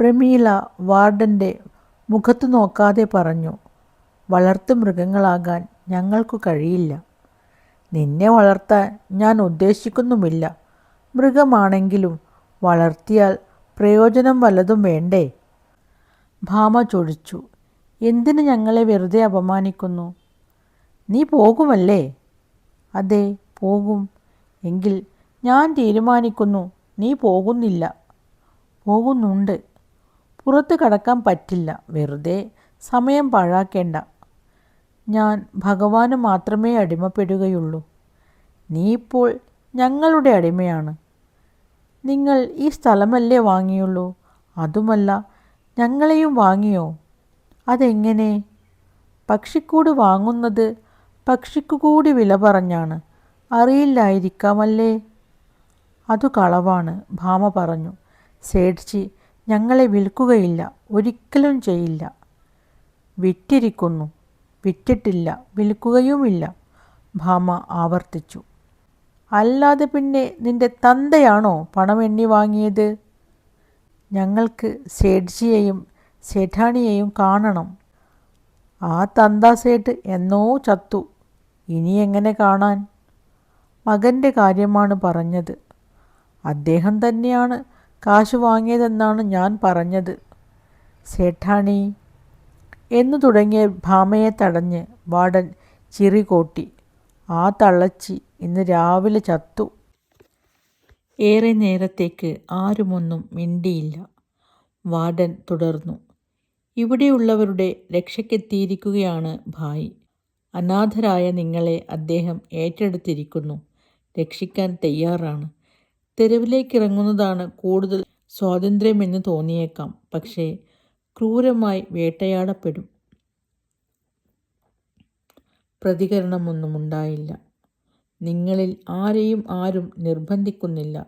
പ്രമീള വാർഡന്റെ മുഖത്തു നോക്കാതെ പറഞ്ഞു വളർത്തു മൃഗങ്ങളാകാൻ ഞങ്ങൾക്കു കഴിയില്ല. നിന്നെ വളർത്താൻ ഞാൻ ഉദ്ദേശിക്കുന്നുമില്ല. മൃഗമാണെങ്കിലും വളർത്തിയാൽ പ്രയോജനം വല്ലതും വേണ്ടേ ഭാമ ചൊടിച്ചു എന്തിന് ഞങ്ങളെ വെറുതെ അപമാനിക്കുന്നു? നീ പോകുമല്ലേ അതെ പോകും. എങ്കിൽ ഞാൻ തീരുമാനിക്കുന്നു നീ പോകുന്നില്ല. പോകുന്നുണ്ട്. പുറത്ത് കടക്കാൻ പറ്റില്ല. വെറുതെ സമയം പാഴാക്കേണ്ട. ഞാൻ ഭഗവാന് മാത്രമേ അടിമപ്പെടുകയുള്ളൂ. നീ ഇപ്പോൾ ഞങ്ങളുടെ അടിമയാണ്. നിങ്ങൾ ഈ സ്ഥലമല്ലേ വാങ്ങിയുള്ളൂ? അതുമല്ല ഞങ്ങളെയും വാങ്ങിയോ? അതെങ്ങനെ? പക്ഷിക്കൂട് വാങ്ങുന്നത് പക്ഷിക്കു കൂടി വില പറഞ്ഞാണ്. അറിയില്ലായിരിക്കാമല്ലേ? അതു കളവാണ് ഭാമ പറഞ്ഞു. സേഠ്ജി ഞങ്ങളെ വിൽക്കുകയില്ല ഒരിക്കലും ചെയ്യില്ല. വിറ്റിരിക്കുന്നു വിറ്റിട്ടില്ല വിൽക്കുകയുമില്ല. ഭാമ ആവർത്തിച്ചു. അല്ലാതെ പിന്നെ നിന്റെ തന്തയാണോ പണം എണ്ണി വാങ്ങിയത്? ഞങ്ങൾക്ക് സേഠ്ജിയെയും സേഠാണിയെയും കാണണം. ആ തന്ത സേട്ട് എന്നോ ചത്തു. ഇനി എങ്ങനെ കാണാൻ? മകന്റെ കാര്യമാണ് പറഞ്ഞത്. അദ്ദേഹം തന്നെയാണ് കാശ് വാങ്ങിയതെന്നാണ് ഞാൻ പറഞ്ഞത്. സേഠാണി. എന്നു തുടങ്ങിയ ഭാമയെ തടഞ്ഞ് വാടൻ ചിറി കോട്ടി. ആ തള്ളച്ചി ഇന്ന് രാവിലെ ചത്തു. ഏറെ നേരത്തേക്ക് ആരുമൊന്നും മിണ്ടിയില്ല. വാർഡൻ തുടർന്നു. ഇവിടെയുള്ളവരുടെ രക്ഷയ്ക്കെത്തിയിരിക്കുകയാണ് ഭായി. അനാഥരായ നിങ്ങളെ അദ്ദേഹം ഏറ്റെടുത്തിരിക്കുന്നു. രക്ഷിക്കാൻ തയ്യാറാണ്. തെരുവിലേക്കിറങ്ങുന്നതാണ് കൂടുതൽ സ്വാതന്ത്ര്യമെന്ന് തോന്നിയേക്കാം. പക്ഷേ ക്രൂരമായി വേട്ടയാടപ്പെടും. പ്രതികരണമൊന്നും ഉണ്ടായില്ല നിങ്ങളിൽ ആരെയും ആരും നിർബന്ധിക്കുന്നില്ല.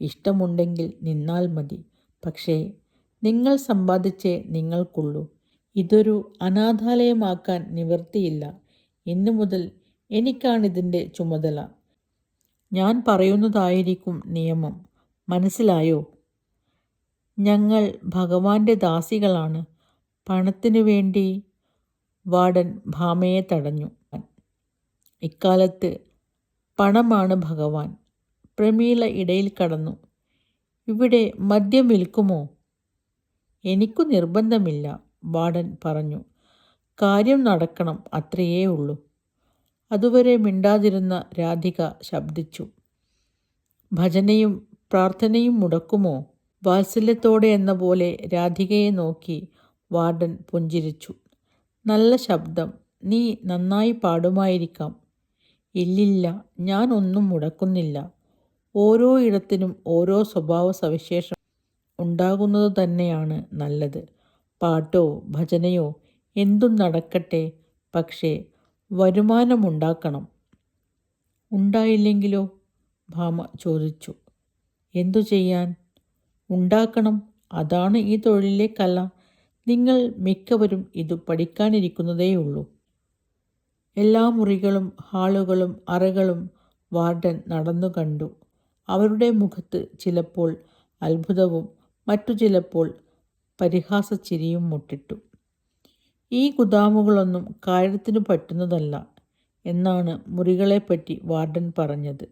ഇഷ്ടമുണ്ടെങ്കിൽ നിന്നാൽ മതി. പക്ഷേ നിങ്ങൾ സമ്പാദിച്ചേ നിങ്ങൾക്കുള്ളൂ. ഇതൊരു അനാഥാലയമാക്കാൻ നിവൃത്തിയില്ല. ഇന്നു മുതൽ എനിക്കാണിതിന്റെ ചുമതല. ഞാൻ പറയുന്നതായിരിക്കും നിയമം. മനസ്സിലായോ? ഞങ്ങൾ ഭഗവാന്റെ ദാസികളാണ്. പണത്തിനു വേണ്ടി വാടൻ ഭാമയെ തടഞ്ഞു. ഇക്കാലത്ത് പണമാണ് ഭഗവാൻ. പ്രമീള ഇടയിൽ കടന്നു. ഇവിടെ മദ്യം വിൽക്കുമോ? എനിക്കു നിർബന്ധമില്ല വാടൻ പറഞ്ഞു. കാര്യം നടക്കണം അത്രയേ ഉള്ളൂ. അതുവരെ മിണ്ടാതിരുന്ന രാധിക ശബ്ദിച്ചു. ഭജനയും പ്രാർത്ഥനയും മുടക്കുമോ? വാത്സല്യത്തോടെ എന്ന പോലെ രാധികയെ നോക്കി വാർഡൻ പുഞ്ചിരിച്ചു. നല്ല ശബ്ദം. നീ നന്നായി പാടുമായിരിക്കാം. ഇല്ലില്ല ഞാൻ ഒന്നും മുടക്കുന്നില്ല. ഓരോ ഇടത്തിനും ഓരോ സ്വഭാവ സവിശേഷം ഉണ്ടാകുന്നത് തന്നെയാണ് നല്ലത്. പാട്ടോ ഭജനയോ എന്തും നടക്കട്ടെ. പക്ഷേ വരുമാനമുണ്ടാക്കണം. ഉണ്ടായില്ലെങ്കിലോ? ഭാമ ചോദിച്ചു. എന്തു ചെയ്യാൻ? ഉണ്ടാക്കണം. അതാണ് ഈ തൊഴിലിലെ കല. നിങ്ങൾ മിക്കവരും ഇത് പഠിക്കാനിരിക്കുന്നതേയുള്ളൂ. എല്ലാ മുറികളും ഹാളുകളും അറകളും വാർഡൻ നടന്നു കണ്ടു. അവരുടെ മുഖത്ത് ചിലപ്പോൾ അത്ഭുതവും മറ്റു ചിലപ്പോൾ പരിഹാസച്ചിരിയും മുട്ടിട്ടു. ഈ ഗുദാമുകളൊന്നും കാര്യത്തിന് പറ്റുന്നതല്ല എന്നാണ് മുറികളെപ്പറ്റി വാർഡൻ പറഞ്ഞത്.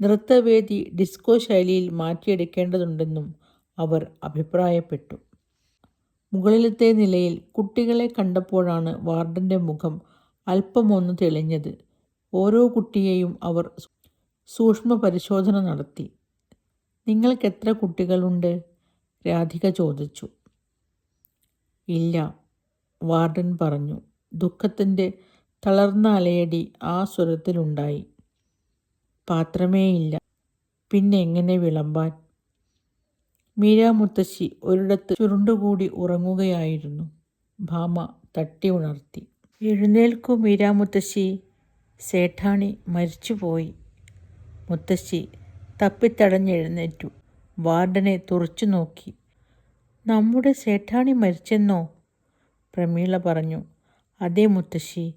നൃത്തവേദി ഡിസ്കോ ശൈലിയിൽ മാറ്റിയെടുക്കേണ്ടതുണ്ടെന്നും അവർ അഭിപ്രായപ്പെട്ടു. മുകളിലത്തെ നിലയിൽ കുട്ടികളെ കണ്ടപ്പോഴാണ് വാർഡന്റെ മുഖം അല്പമൊന്ന് തെളിഞ്ഞത്. ഓരോ കുട്ടിയെയും അവർ സൂക്ഷ്മ പരിശോധന നടത്തി. നിങ്ങൾക്കെത്ര കുട്ടികളുണ്ട്? രാധിക ചോദിച്ചു. ഇല്ല വാർഡൻ പറഞ്ഞു. ദുഃഖത്തിന്റെ തളർന്ന അലയടി ആ സ്വരത്തിലുണ്ടായി പാത്രമേയില്ല. പിന്നെ എങ്ങനെ വിളമ്പാൻ? മീരാ മുത്തശ്ശി ഒരിടത്ത് ചുരുണ്ടുകൂടി ഉറങ്ങുകയായിരുന്നു. ഭാമ തട്ടി ഉണർത്തി. എഴുന്നേൽക്കൂ മീരാ മുത്തശ്ശി. സേഠാണി മരിച്ചുപോയി. മുത്തശ്ശി തപ്പിത്തടഞ്ഞെഴുന്നേറ്റു. വാർഡനെ തുറച്ചു നോക്കി. നമ്മുടെ സേഠാണി മരിച്ചെന്നോ? പ്രമീള പറഞ്ഞു. അതേ മുത്തശ്ശി.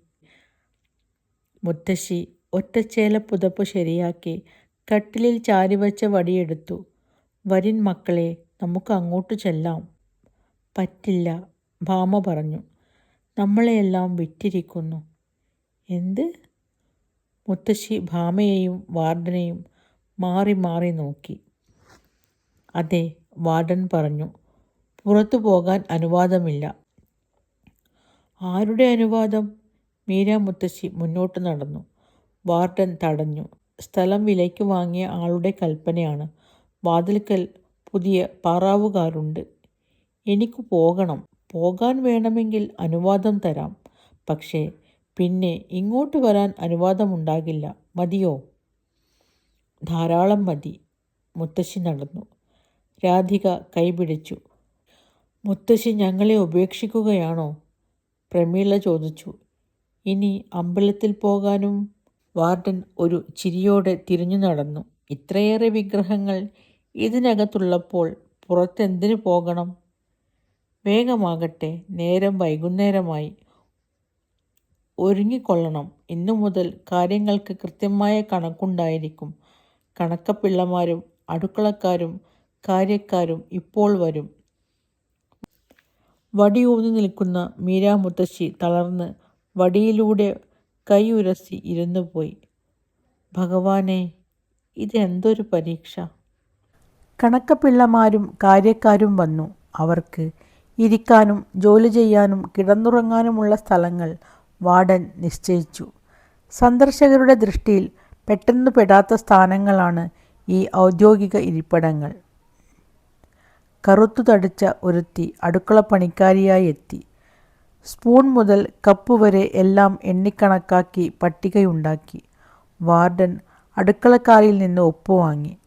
മുത്തശ്ശി ഒറ്റച്ചേല പുതപ്പ് ശരിയാക്കി കട്ടിലിൽ ചാരിവച്ച വടിയെടുത്തു. വരിൻ മക്കളെ നമുക്ക് അങ്ങോട്ട് ചെല്ലാം. പറ്റില്ല ഭാമ പറഞ്ഞു. നമ്മളെയെല്ലാം വിറ്റിരിക്കുന്നു. എന്ത്? മുത്തശ്ശി ഭാമയെയും വാർഡനെയും മാറി മാറി നോക്കി. അതെ വാർഡൻ പറഞ്ഞു. പുറത്തു പോകാൻ അനുവാദമില്ല. ആരുടെ അനുവാദം? മീര മുത്തശ്ശി മുന്നോട്ട് നടന്നു. വാർഡൻ തടഞ്ഞു. സ്ഥലം വിലയ്ക്ക് വാങ്ങിയ ആളുടെ കൽപ്പനയാണ്. വാതിൽക്കൽ പുതിയ പാറാവുകാരുണ്ട്. എനിക്ക് പോകണം. പോകാൻ വേണമെങ്കിൽ അനുവാദം തരാം. പക്ഷേ പിന്നെ ഇങ്ങോട്ട് വരാൻ അനുവാദമുണ്ടാകില്ല. മതിയോ? ധാരാളം മതി. മുത്തശ്ശി നടന്നു. രാധിക കൈപിടിച്ചു. മുത്തശ്ശി ഞങ്ങളെ ഉപേക്ഷിക്കുകയാണോ? പ്രമീള ചോദിച്ചു ഇനി അമ്പലത്തിൽ പോകാനും? വാർഡൻ ഒരു ചിരിയോടെ തിരിഞ്ഞു നടന്നു. ഇത്രയേറെ വിഗ്രഹങ്ങൾ ഇതിനകത്തുള്ളപ്പോൾ പുറത്തെന്തിനു പോകണം? വേഗമാകട്ടെ നേരം വൈകുന്നേരമായി. ഒരുങ്ങിക്കൊള്ളണം. ഇന്നു മുതൽ കാര്യങ്ങൾക്ക് കൃത്യമായ കണക്കുണ്ടായിരിക്കും. കണക്കപ്പിള്ളമാരും അടുക്കളക്കാരും കാര്യക്കാരും ഇപ്പോൾ വരും. വടിയൂന്നി നിൽക്കുന്ന മീരാ മുത്തശ്ശി തളർന്ന് വടിയിലൂടെ കൈയുരസി ഇരുന്നു പോയി. ഭഗവാനെ ഇതെന്തൊരു പരീക്ഷ! കണക്കപ്പിള്ളമാരും കാര്യക്കാരും വന്നു. അവർക്ക് ഇരിക്കാനും ജോലി ചെയ്യാനും കിടന്നുറങ്ങാനുമുള്ള സ്ഥലങ്ങൾ വാർഡൻ നിശ്ചയിച്ചു. സന്ദർശകരുടെ ദൃഷ്ടിയിൽ പെട്ടെന്ന് പെടാത്ത സ്ഥാനങ്ങളാണ് ഈ ഔദ്യോഗിക ഇരിപ്പിടങ്ങൾ. കറുത്തു തടിച്ച ഒരുത്തി അടുക്കളപ്പണിക്കാരിയായി എത്തി. സ്പൂൺ മുതൽ കപ്പ് വരെ എല്ലാം എണ്ണിക്കണക്കാക്കി പട്ടികയുണ്ടാക്കി. വാർഡൻ അടുക്കളക്കാരിൽ നിന്ന് ഒപ്പുവാങ്ങി